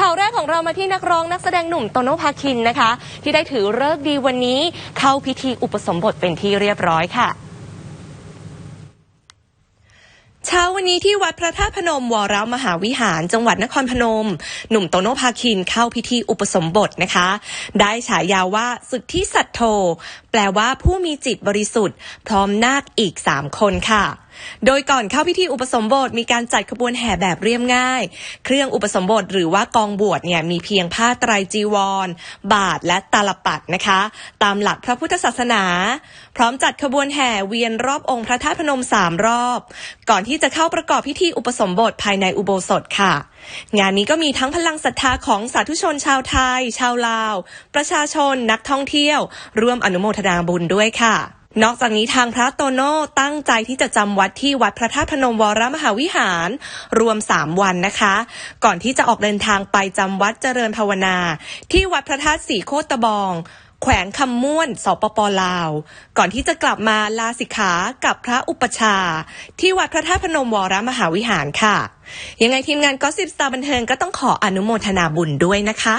ข่าวแรกของเรามาที่นักร้องนักแสดงหนุ่มโตโนภาคินนะคะ ที่ได้ถือเลิกดีวันนี้ เข้าพิธีอุปสมบทเป็นที่เรียบร้อยค่ะเช้าวันนี้ที่วัดพระธาตุพนมวรมหาวิหาร จังหวัดนครพนม หนุ่มโตโนภาคินเข้าพิธีอุปสมบทนะคะ ได้ฉายาว่าสุดที่สัตโธแปลว่าผู้มีจิตบริสุทธิ์ พร้อมนาคอีก3คนค่ะ โดยก่อนเข้าพิธีอุปสมบทมีการจัดขบวนแห่แบบเรียบง่าย เครื่องอุปสมบทหรือว่ากองบวชเนี่ยมีเพียงผ้าไตรจีวร บาทและตาลปัดนะคะ ตามหลักพระพุทธศาสนา พร้อมจัดขบวนแห่เวียนรอบองค์พระธาตุพนมสามรอบ ก่อนที่จะเข้าประกอบพิธีอุปสมบทภายในอุโบสถค่ะ งานนี้ก็มีทั้งพลังศรัทธาของสาธุชนชาวไทย ชาวลาว ประชาชนนักท่องเที่ยว ร่วมอนุโมทนาบุญด้วยค่ะ นอกจากนี้ทางพระโตโน่ตั้งใจที่จะจำวัดที่วัดพระธาตุพนมวรมหาวิหาร รวม 3 วันนะคะ ก่อนที่จะออกเดินทางไปจำวัดเจริญภาวนา ที่วัดพระธาตุสีโคตะบองแขวงคำม่วน สปปลาว ก่อนที่จะกลับมาลาสิกขากับพระอุปชา ที่วัดพระธาตุพนมวรมหาวิหารค่ะ ยังไงทีมงานก็สิบสตาร์บันเทิงก็ต้องขออนุโมทนาบุญด้วยนะคะ